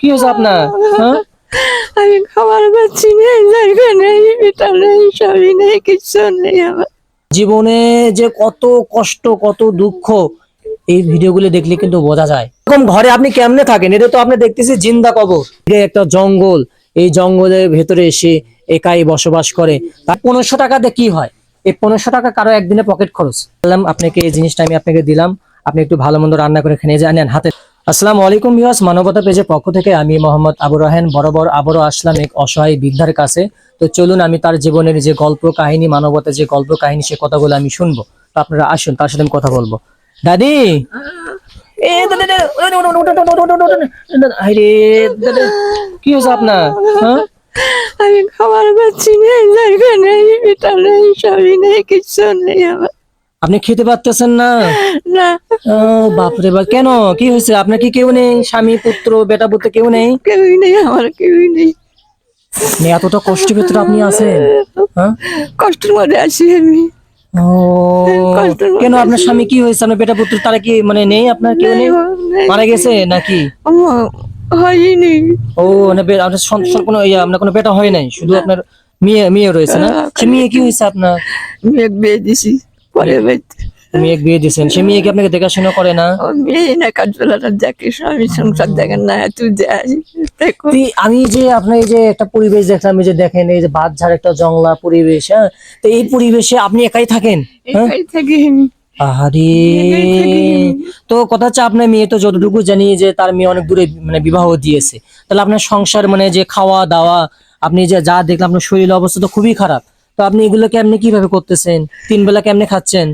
কি হয়েছে আপনার? হ্যাঁ? আমি খাবার পাচ্ছি না জায়গা নেই এটা নেই সবই নেই কিছু নেই আমার। জীবনে যে কত কষ্ট কত দুঃখ এই ভিডিওগুলো দেখলে কিন্তু বোঝা যায়। এরকম ঘরে আপনি কেমনে থাকেন? এটা তো আপনি দেখতেছি জিন্দা কবর। একটা জঙ্গল। এই জঙ্গলের ভেতরে এসে একাই বসবাস করে। তার পনেরোশো টাকাতে কি হয়? এই পনেরোশো টাকা কারও একদিনে পকেট খরচ। বললাম আপনাকে এই জিনিসটা আমি আপনাকে দিলাম। আপনি একটু ভালো মন্দ রান্না করে খেয়ে জানেন হাতে। আসসালামু আলাইকুম ভিউয়ার্স মানবতা পেজের পক্ষ থেকে আমি মোহাম্মদ আবু রহেন বরাবর আবারও আসলাম এক অসহায় বৃদ্ধার কাছে তো চলুন আমি তার জীবনের যে গল্প কাহিনী মানবতা যে গল্প কাহিনী সে কথাগুলো আমি শুনব তো আপনারা আসুন তার সাথে আমি কথা বলব দাদি কি হয়েছে আপনার আমি খাবার পাচ্ছি না জায়গা নেই ভিটা নেই সবই নেই কিছু নেই আমার আপনি খেতে পারতেছেন না? না। বাপরে বাপ। কেন? কি হয়েছে? আপনার কি কেউ নেই? স্বামী পুত্র বেটা পুত্র কেউ নেই? কেউই নেই আমার কেউই নেই। মানে এতটা কষ্টের ভিতরে আপনি আছেন হ্যাঁ? কষ্টের মধ্যে আছি আমি। কেন আপনার স্বামী কি হয়েছে? আপনার বেটা পুত্র তারা কি মানে নেই আপনার? কেউ নেই। মারা গেছে নাকি? হয়নি। ও মানে আপনার সন্তান কোনো ইয়ে, আপনার কোনো বেটা হয় নাই? শুধু আপনার মেয়ে মেয়ে রয়েছে না? সে মেয়ে কি হয়েছে আপনার? মেয়ে বিয়ে দিছি। বাড়িতে মেয়ে বিয়ে দিয়েছেন। সে মেয়ে কি আপনাকে দেখাশোনা করে না? ও মেয়ে না কাজবেলাটা দেখে স্বামী সংসার দেখেন না তুই তুই আমি যে আপনার এই যে একটা পরিবেশ দেখলাম এই যে দেখেন এই যে বাদ ঝাড় একটা জংলা পরিবেশ হ্যাঁ? তো এই পরিবেশে আপনি একাই থাকেন হ্যাঁ? একাই থাকি আহারে। আমি। তো কথা হচ্ছে আপনার মেয়ে তো যতটুকু জানি যে তার মেয়ে অনেক দূরে মানে বিবাহ দিয়েছে। তাহলে আপনার সংসার মানে যে খাওয়া দাওয়া আপনি যে যা দেখলাম আপনার শরীর অবস্থা তো খুবই খারাপ। তো আপনি এগুলো কেমনে কীভাবে করতেছেন? তিন বেলা কেমনে খাচ্ছেন?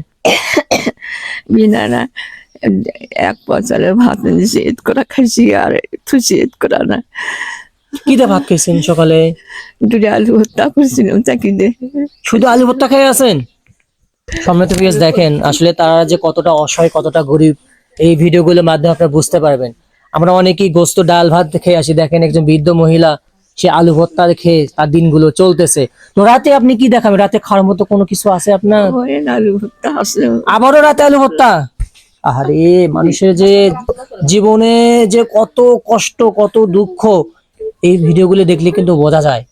বিনা না এক বছরের ভাত নিয়েছি করা খাইছি আর থুচি এদ করা না। কি দিয়ে ভাত খেয়েছেন সকালে? দুটো আলু হত্যা করছিলাম চাকরিতে শুধু আলু ভর্তা খেয়ে আছেন? সম্মানিত পিএস দেখেন আসলে তারা যে কতটা অসহায় কতটা গরিব এই ভিডিওগুলোর মাধ্যমে আপনারা বুঝতে পারবেন। আমরা অনেকেই গোস্ত ডাল ভাত খেয়ে আসি। দেখেন একজন বৃদ্ধ মহিলা সে আলু ভর্তা খেয়ে তার দিনগুলো চলতেছে। তো রাতে আপনি কি দেখাবেন? রাতে খাওয়ার মতো কোনো কিছু আছে আপনার? আলু আসলে আবারও রাতে আলু ভর্তা? আরে মানুষের যে জীবনে যে কত কষ্ট কত দুঃখ এই ভিডিওগুলো দেখলে কিন্তু বোঝা যায়।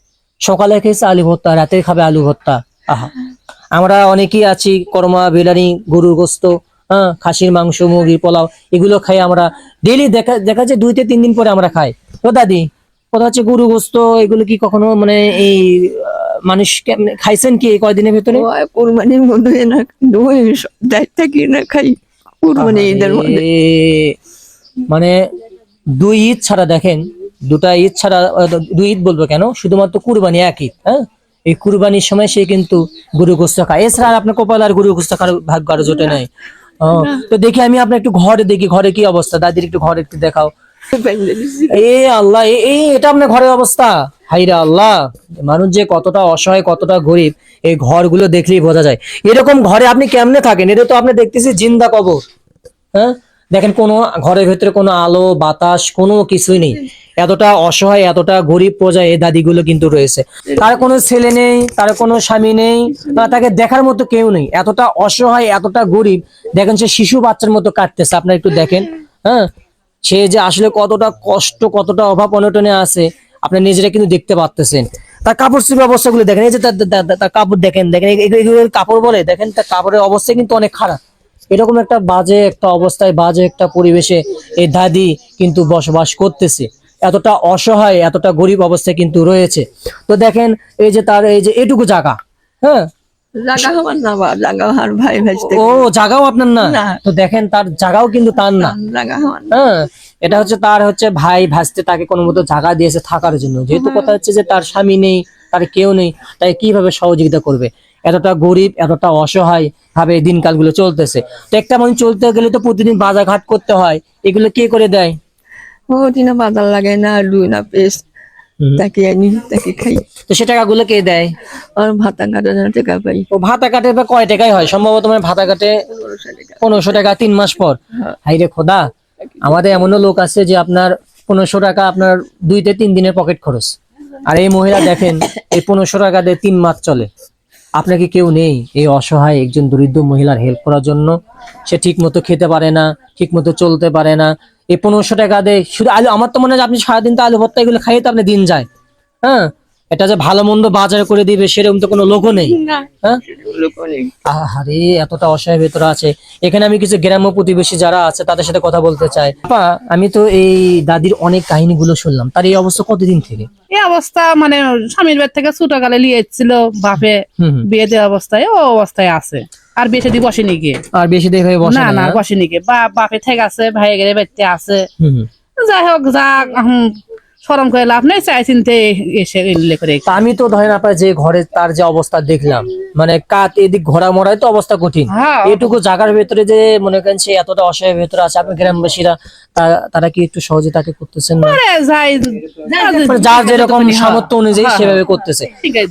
সকালে খেয়েছে আলু ভর্তা রাতে খাবে আলু ভর্তা। আহা আমরা অনেকেই আছি কর্মা বিলানি গরুর গোস্ত হ্যাঁ খাসির মাংস মুরগির পোলাও এগুলো খাই আমরা। ডেলি দেখা দেখা যায় দুই থেকে তিন দিন পরে আমরা খাই। তো দাদি কথা হচ্ছে গরু গোস্ত এগুলো কি কখনো মানে এই মানুষ খাইছেন কি কয়দিনের ভেতরে? কোরবানির মধ্যে না দায়িত্ব থাকি না খাই কোরবানি ঈদের মধ্যে। মানে দুই ঈদ ছাড়া দেখেন দুটা ঈদ ছাড়া দুই ঈদ বলব কেন? শুধুমাত্র কুরবানি এক ঈদ হ্যাঁ? এই কুরবানির সময় সে কিন্তু গরু গোস্ত খায়। এছাড়া আর আপনার কপাল আর গরু গোস্ত খাওয়ার ভাগ্য আরও জোটে নাই। তো দেখি আমি আপনার একটু ঘরে দেখি ঘরে কি অবস্থা? দাদির একটু ঘরে একটু দেখাও। এ আল্লাহ, এ- এটা আপনার ঘরের অবস্থা? হাইরা আল্লাহ, মানুষ যে কতটা অসহায়, কতটা গরিব, এই ঘরগুলো দেখলেই বোঝা যায়। এরকম ঘরে আপনি কেমনে থাকেন? এটা তো আপনি দেখতেছি জিন্দা কবর। হ্যাঁ? দেখেন কোনো ঘরের ভেতরে কোনো আলো, বাতাস, কোনো কিছুই নেই। এতটা অসহায়, এতটা গরিব পর্যায়ে এই দাদিগুলো কিন্তু রয়েছে। তার কোনো ছেলে নেই, তার কোনো স্বামী নেই তাকে দেখার মতো কেউ নেই। এতটা অসহায়, এতটা গরিব, দেখেন সে শিশু বাচ্চার মতো কাটতেছে। আপনারা একটু দেখেন। হ্যাঁ? সে যে আসলে কতটা কষ্ট, কতটা অভাব অনটনে আছে, আপনি নিজেরা কিন্তু দেখতে পাচ্তেছেন তার কাপড় চোপড় অবস্থাগুলো দেখেন, এই যে তার- কাপড় দেখেন দেখেন কাপড় বলে, দেখেন তার কাপড়ের অবস্থা কিন্তু অনেক খারাপ। এরকম একটা বাজে একটা অবস্থায়, বাজে একটা পরিবেশে এই দাদি কিন্তু বসবাস করতেছে। এতটা অসহায়, এতটা গরিব অবস্থায় কিন্তু রয়েছে। তো দেখেন, এই যে তার, এই যে এটুকু জায়গা হ্যাঁ? জাগা হবার না বা জাগা হওয়ার ভাই ভাজতে ও জায়গাও আপনার না। তো দেখেন তার জায়গাও কিন্তু তার না। জাগা হ্যাঁ এটা হচ্ছে তার হচ্ছে ভাই তাকে কোনো মতো জায়গা দিয়েছে থাকার জন্য। যেহেতু কথা হচ্ছে যে তার স্বামী নেই তার কেউ নেই তাই কীভাবে সহযোগিতা করবে? এতটা গরিব এতটা অসহায় ভাবে দিনকালগুলো চলতেছে। তো একটা মানুষ চলতে গেলে তো প্রতিদিন বাজার ঘাট করতে হয়। এগুলো কে করে দেয়? ও বাজার লাগে না না পেস্ট। তাকে আনি তাকে খাই। তো সে টাকাগুলো কে দেয়? আর ভাতা কাটা না টাকা পাই। ও ভাতা কাটে বা কয় টাকায় হয়? সম্ভবত মানে ভাতা কাটে পনেরোশো টাকা। তিন মাস পর। হ্যাঁ। হাই রে খোদা আমাদের এমনও লোক আছে যে আপনার পনেরোশো টাকা আপনার দুই থেকে তিন দিনের পকেট খরচ। আর এই মহিলা দেখেন এই পনেরোশো টাকা দিয়ে তিন মাস চলে। আপনাকে কেউ নেই এই অসহায় একজন দরিদ্র মহিলার হেল্প করার জন্য? সে ঠিক মতো খেতে পারে না ঠিক মতো চলতে পারে না এই পনেরোশো টাকা দিয়ে শুধু আলু আমার তো মনে হয় আপনি সারাদিন তো আলু ভর্তা এগুলো খাইয়ে তো আপনি দিন যায়। হ্যাঁ? এটা যে ভালো মন্দ বাজার করে দিবে সেরকম তো কোনো লোকও নেই। হ্যাঁ? লোক নেই। আরে এতটা অসহায় ভেতরে আছে। এখানে আমি কিছু গ্রাম্য প্রতিবেশী যারা আছে তাদের সাথে কথা বলতে চাই। আপা আমি তো এই দাদির অনেক কাহিনীগুলো শুনলাম। তার এই অবস্থা কতদিন থেকে? এই অবস্থা মানে স্বামীর বাড়ি থেকে ছোট কালে নিয়ে এসেছিল বাপে। বিয়ে দেওয়া অবস্থায় ও অবস্থায় আছে। আর বেশি দিয়ে বসে গিয়ে আর বেশি দিয়ে বসে না না বসে বসেনি গিয়ে বাপ বাপে থেকে আছে ভাই গেলে বাড়িতে আছে। যাই হোক যা শরম করে লাভ নেই চাই চিনতে এসে এলে করে আমি তো ধরেন আপনার যে ঘরে তার যে অবস্থা দেখলাম মানে কাত এদিক ঘোরা মরাই তো অবস্থা কঠিন। হ্যাঁ। এটুকু জায়গার ভেতরে যে মনে করেন সে এতটা অসহায় ভেতরে আছে আপনি গ্রামবাসীরা তারা কি একটু সহজে তাকে করতেছেন না? মানে যার যেরকম হ্যাঁ। সামর্থ্য অনুযায়ী হ্যাঁ, সেভাবে করতেছে।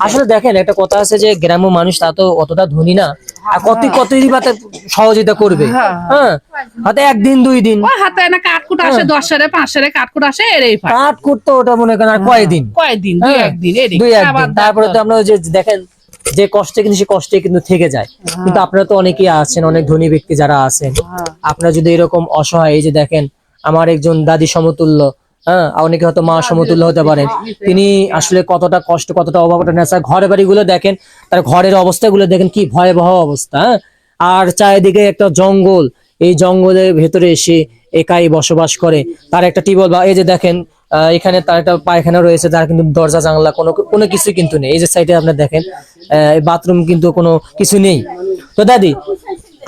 আসলে দেখেন একটা কথা আছে যে গ্রাম্য মানুষ তা তো অতটা ধনী না আর কত কতই বা সহযোগিতা করবে। হ্যাঁ। হ্যাঁ হয়তো একদিন দুই দিন। হাতে না কাঠকুট আসে দশ সারে পাঁচ সারে কাঠকুট আসে এরই পায় করতে ওটা মনে করেন আর কয়দিন কয়দিন দুই হ্যাঁ, একদিন দুই একদিন। তারপরে তো আমরা যে দেখেন যে কষ্টে কিন্তু সে কষ্টে কিন্তু থেকে যায়। কিন্তু আপনারা তো অনেকেই আছেন অনেক ধনী ব্যক্তি যারা আছেন। হ্যাঁ। আপনারা যদি এরকম অসহায় এই যে দেখেন আমার একজন দাদি সমতুল্য হ্যাঁ অনেকে হয়তো মা সমতুল্য হতে পারেন। তিনি আসলে কতটা কষ্ট কতটা অভাবটা নেশা ঘরে বাড়িগুলো দেখেন তার ঘরের অবস্থাগুলো দেখেন কি ভয়াবহ অবস্থা হ্যাঁ। আর চারিদিকে একটা জঙ্গল এই জঙ্গলের ভেতরে এসে একাই বসবাস করে। তার একটা টিবল বা এই যে দেখেন এখানে তার একটা পায়খানা রয়েছে তার কিন্তু দরজা, জানলা কোনো কোনো কিছু কিন্তু নেই। এই যে সাইডে আপনার দেখেন বাথরুম কিন্তু কোনো কিছু নেই। তো দাদি,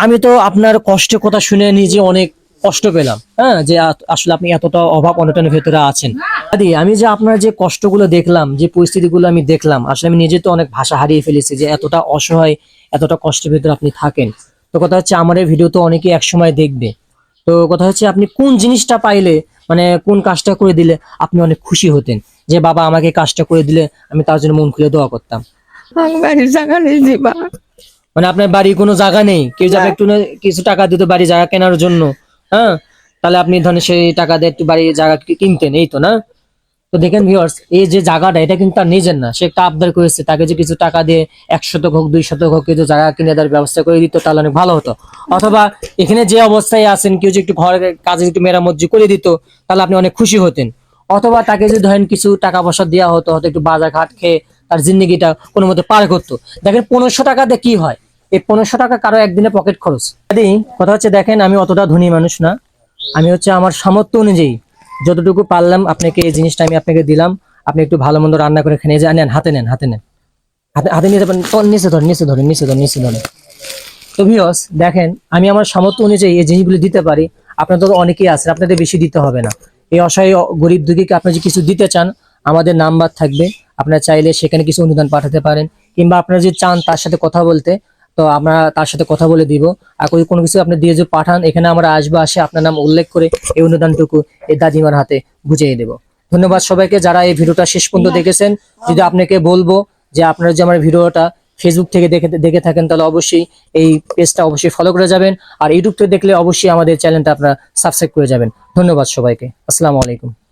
আমি তো আপনার কষ্টের কথা শুনে নিজে অনেক কষ্ট পেলাম হ্যাঁ যে আসলে আপনি এতটা অভাব অনটনের ভেতরে আছেন। দাদি, আমি যে আপনার যে কষ্টগুলো দেখলাম, যে পরিস্থিতিগুলো আমি দেখলাম, আসলে আমি নিজে তো অনেক ভাষা হারিয়ে ফেলেছি যে এতটা অসহায়, এতটা কষ্টের ভেতরে আপনি থাকেন। তো কথা হচ্ছে আমার এই ভিডিও তো অনেকেই একসময় দেখবে। তো কথা হচ্ছে আপনি কোন জিনিসটা পাইলে মানে কোন কাজটা করে দিলে আপনি অনেক খুশি হতেন? যে বাবা আমাকে কাজটা করে দিলে আমি তার জন্য মন খুলে দোয়া করতাম। বাড়ির জায়গা নেই দিবা মানে আপনার বাড়ি কোনো জায়গা নেই? কেউ যাবে একটু কিছু টাকা দিত বাড়ি জায়গা কেনার জন্য হ্যাঁ? তাহলে আপনি ধরেন সেই টাকা দিয়ে একটু বাড়ি জায়গা কিনতেন এই তো না? তো দেখেন ভিউয়ার্স এই যে জায়গাটা, এটা কিন্তু তার নিজের না। সে একটা আবদার করেছে, তাকে যে কিছু টাকা দিয়ে এক শতক হোক দুই শতক হোক কিছু জায়গা কিনে দেওয়ার ব্যবস্থা করে দিত, তাহলে অনেক ভালো হতো। অথবা এখানে যে অবস্থায় আছেন, কেউ যে একটু ঘরের কাজে একটু মেরামত করে দিত, তাহলে আপনি অনেক খুশি হতেন। অথবা তাকে যদি ধরেন কিছু টাকা পয়সা দেওয়া হতো, হয়তো একটু বাজার ঘাট খেয়ে তার জিন্দগিটা কোনো মতো পার করতো। দেখেন পনেরোশো টাকা দিয়ে কি হয়? এই পনেরোশো টাকা কারও একদিনে পকেট খরচ। কথা হচ্ছে, দেখেন আমি অতটা ধনী মানুষ না। আমি হচ্ছে আমার সামর্থ্য অনুযায়ী যতটুকু পারলাম আপনাকে এই জিনিসটা আমি আপনাকে দিলাম। আপনি একটু ভালো মন্দ রান্না করে খেয়ে যা নেন, হাতে নেন হাতে নেন। হাতে হাতে নিতে পারেন নিচে ধরেন নিচে ধরেন নিচে ধরেন নিচে ধরেন। তো ভিওস দেখেন, আমি আমার সামর্থ্য অনুযায়ী এই জিনিসগুলো দিতে পারি। আপনাদের অনেকেই আছেন, আপনাদের বেশি দিতে হবে না। এই অসহায় গরিব দুঃখীকে আপনি যদি কিছু দিতে চান, আমাদের নাম্বার থাকবে। আপনারা চাইলে সেখানে কিছু অনুদান পাঠাতে পারেন। কিংবা আপনারা যদি চান তার সাথে কথা বলতে তো আমরা তার সাথে কথা বলে দিব। আর কোনো কিছু আপনি দিয়ে যদি পাঠান এখানে আমরা আসব আসে আপনার নাম উল্লেখ করে এই অনুদানটুকু এই দাদিমার হাতে বুঝিয়ে দেব। ধন্যবাদ সবাইকে যারা এই ভিডিওটা শেষ পর্যন্ত দেখেছেন। যদি আপনাকে বলব যে আপনারা যে আমার ভিডিওটা ফেসবুক থেকে দেখে দেখে থাকেন তাহলে অবশ্যই এই পেজটা অবশ্যই ফলো করে যাবেন। আর ইউটিউব থেকে দেখলে অবশ্যই আমাদের চ্যানেলটা আপনারা সাবস্ক্রাইব করে যাবেন। ধন্যবাদ সবাইকে। আসসালামু আলাইকুম।